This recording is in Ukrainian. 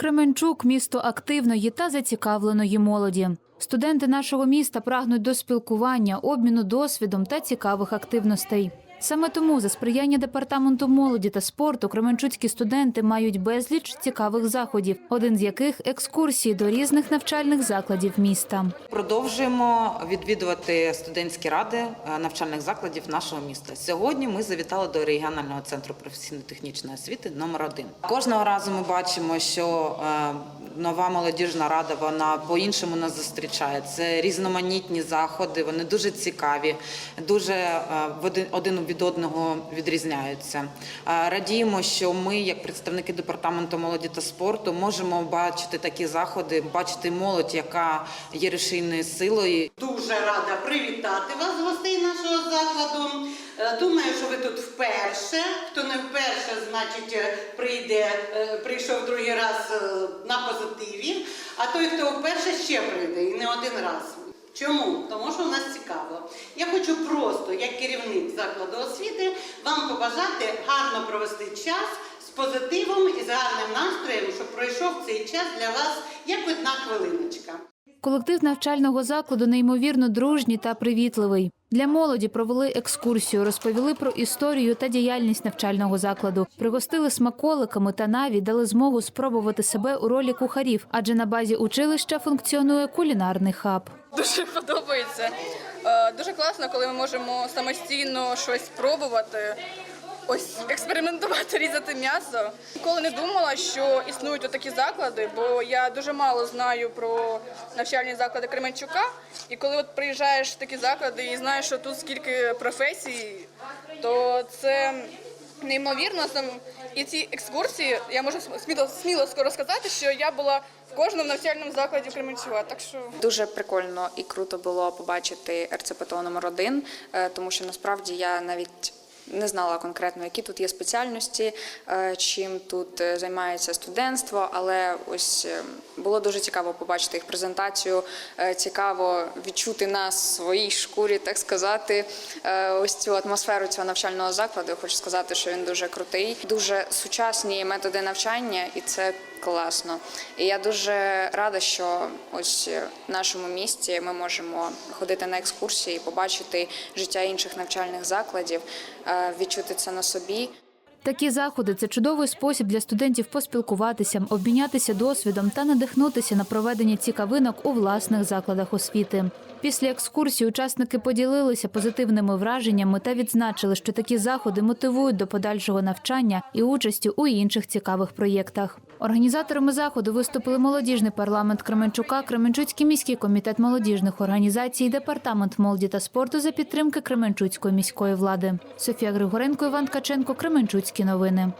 Кременчук місто активної та зацікавленої молоді. Студенти нашого міста прагнуть до спілкування, обміну досвідом та цікавих активностей. Саме тому за сприяння департаменту молоді та спорту кременчуцькі студенти мають безліч цікавих заходів, один з яких екскурсії до різних навчальних закладів міста. Продовжуємо відвідувати студентські ради е, навчальних закладів нашого міста. Сьогодні ми завітали до регіонального центру професійно-технічної освіти номер 1 Кожного разу ми бачимо, що е, нова молодіжна рада вона по-іншому нас зустрічає. Це різноманітні заходи, вони дуже цікаві, дуже е, один- один від одного відрізняються. Радіємо, що ми, як представники департаменту молоді та спорту, можемо бачити такі заходи, бачити молодь, яка є рушійною силою. Дуже рада привітати вас, гостей нашого закладу. Е, Думаю, що ви тут вперше. Хто не вперше, значить е, прийде, е, прийшов другий раз на позитиві. А той, хто вперше, ще прийде і не один раз. Чому? Тому що у нас цікаво. Я хочу просто, як керівник закладу освіти, вам побажати гарно провести час з позитивом і з гарним настроєм, щоб пройшов цей час для вас як одна хвилиночка. Колектив навчального закладу неймовірно дружній та привітливий. Для молоді провели екскурсію, розповіли про історію та діяльність навчального закладу, пригостили смаколиками та навіть дали змогу спробувати себе у ролі кухарів, адже на базі училища функціонує кулінарний хаб. Дуже подобається. Е, Дуже класно, коли ми можемо самостійно щось пробувати. Ось експериментувати, різати м'ясо. Ніколи не думала, що існують такі заклади, бо я дуже мало знаю про навчальні заклади Кременчука. І коли от приїжджаєш в такі заклади і знаєш, що тут скільки професій, то це неймовірно. І ці екскурсії я можу сміло сміло скоро сказати, що я була в кожному навчальному закладі Кременчука. Так що Дуже прикольно і круто було побачити РЦПТО номер 1 тому що насправді я навіть не знала конкретно, які тут є спеціальності, е, чим тут е, займається студентство, але ось е, було дуже цікаво побачити їх презентацію. е, Цікаво відчути нас своїй шкурі, так сказати. Е, Ось цю атмосферу цього навчального закладу. Хочу сказати, що він дуже крутий, дуже сучасні методи навчання, і це класно. І я дуже рада, що ось в нашому місті ми можемо ходити на екскурсії, побачити життя інших навчальних закладів, е, відчути це на собі. Такі заходи це чудовий спосіб для студентів поспілкуватися, обмінятися досвідом та надихнутися на проведення цікавинок у власних закладах освіти. Після екскурсії учасники поділилися позитивними враженнями та відзначили, що такі заходи мотивують до подальшого навчання і участі у інших цікавих проєктах. Організаторами заходу виступили молодіжний парламент Кременчука, Кременчуцький міський комітет молодіжних організацій, департамент молоді та спорту за підтримки Кременчуцької міської влади. Софія Григоренко, Іван Ткаченко, Кременчуцькі новини.